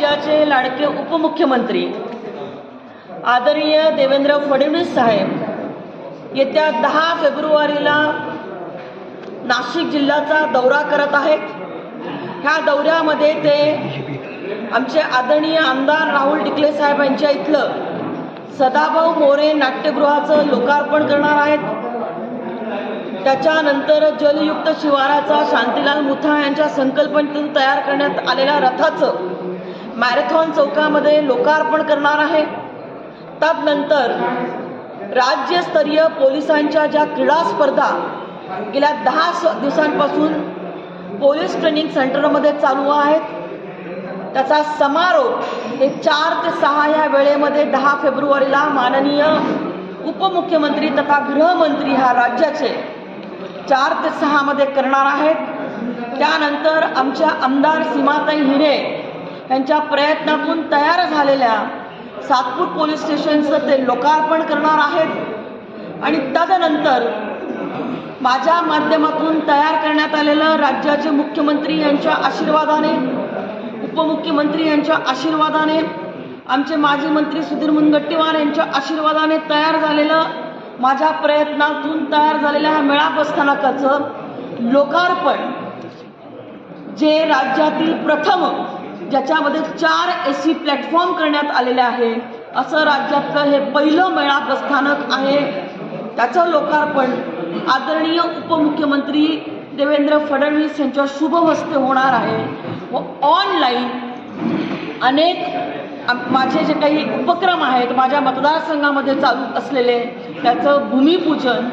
राज्याचे लाडके उपमुख्यमंत्री आदरणीय देवेंद्र फडणवीस साहेब येत्या दहा फेब्रुवारीला नाशिक जिल्ह्याचा दौरा करत आहेत. ह्या दौऱ्यामध्ये ते आमचे आदरणीय आमदार राहुल डिकले साहेब यांच्या इथलं सदाभाऊ मोरे नाट्यगृहाचं लोकार्पण करणार आहेत. त्याच्यानंतर जलयुक्त शिवाराचा शांतीलाल मुथा यांच्या संकल्पनेतून तयार करण्यात आलेल्या रथाचं मॅरेथॉन चौकामध्ये लोकार्पण करणार आहे. त्यानंतर राज्यस्तरीय पोलिसांच्या ज्या क्रीडा स्पर्धा गेल्या दहा स दिवसांपासून पोलीस ट्रेनिंग सेंटरमध्ये चालू आहेत. त्याचा समारोप हे चार ते सहा या वेळेमध्ये दहा फेब्रुवारीला माननीय उपमुख्यमंत्री तथा गृहमंत्री ह्या राज्याचे चार ते सहामध्ये करणार आहेत. त्यानंतर आमच्या आमदार सीमाताई हिरे यांच्या प्रयत्नातून तयार झालेल्या सातपूर पोलीस स्टेशनचं ते लोकार्पण करणार आहेत. आणि तदनंतर माझ्या माध्यमातून तयार करण्यात आलेलं राज्याचे मुख्यमंत्री यांच्या आशीर्वादाने उपमुख्यमंत्री यांच्या आशीर्वादाने आमचे माजी मंत्री सुधीर मुनगट्टीवार यांच्या आशीर्वादाने तयार झालेलं माझ्या प्रयत्नातून तयार झालेल्या ह्या मेळा बसस्थानकाचं लोकार्पण जे राज्यातील प्रथम ज्याच्यामध्ये चार ए सी प्लॅटफॉर्म करण्यात आलेले आहे. असं राज्यातलं हे पहिलं मेळा स्थानक आहे. त्याचं लोकार्पण आदरणीय उपमुख्यमंत्री देवेंद्र फडणवीस यांच्या शुभ हस्ते होणार आहे. व ऑनलाईन अनेक माझे जे काही उपक्रम आहेत माझ्या मतदारसंघामध्ये चालू असलेले त्याचं भूमिपूजन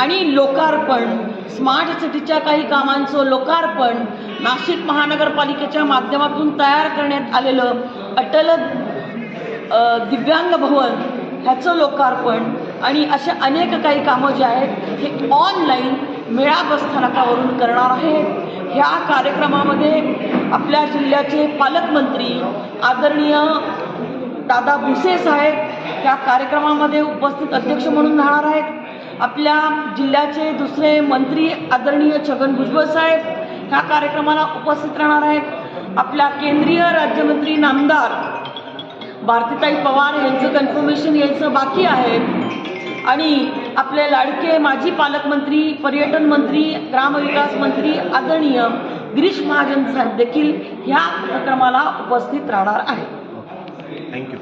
आणि लोकार्पण स्मार्ट सिटीच्या काही कामांचं लोकार्पण नाशिक महानगरपालिकेच्या माध्यमातून तयार करण्यात आलेलं अटल दिव्यांग भवन ह्याचं लोकार्पण आणि असे अनेक काही कामं जे आहेत हे ऑनलाईन मेळा बसस्थानकावरून करणार आहे ह्या कार्यक्रमामध्ये आपल्या जिल्ह्याचे पालकमंत्री आदरणीय दादा भुसे साहेब या कार्यक्रमामध्ये उपस्थित अध्यक्ष म्हणून राहणार आहेत. आपल्या जिल्ह्याचे दुसरे मंत्री आदरणीय छगन भुजबळ साहेब ह्या कार्यक्रमाला उपस्थित राहणार आहेत आपल्या केंद्रीय राज्यमंत्री नामदार भारतीताई पवार यांचं कन्फर्मेशन यायचं बाकी आहे. आणि आपले लाडके माजी पालकमंत्री पर्यटन मंत्री ग्रामविकास मंत्री आदरणीय गिरीश महाजन साहेब देखील ह्या उपक्रमाला उपस्थित राहणार आहेत. थँक्यू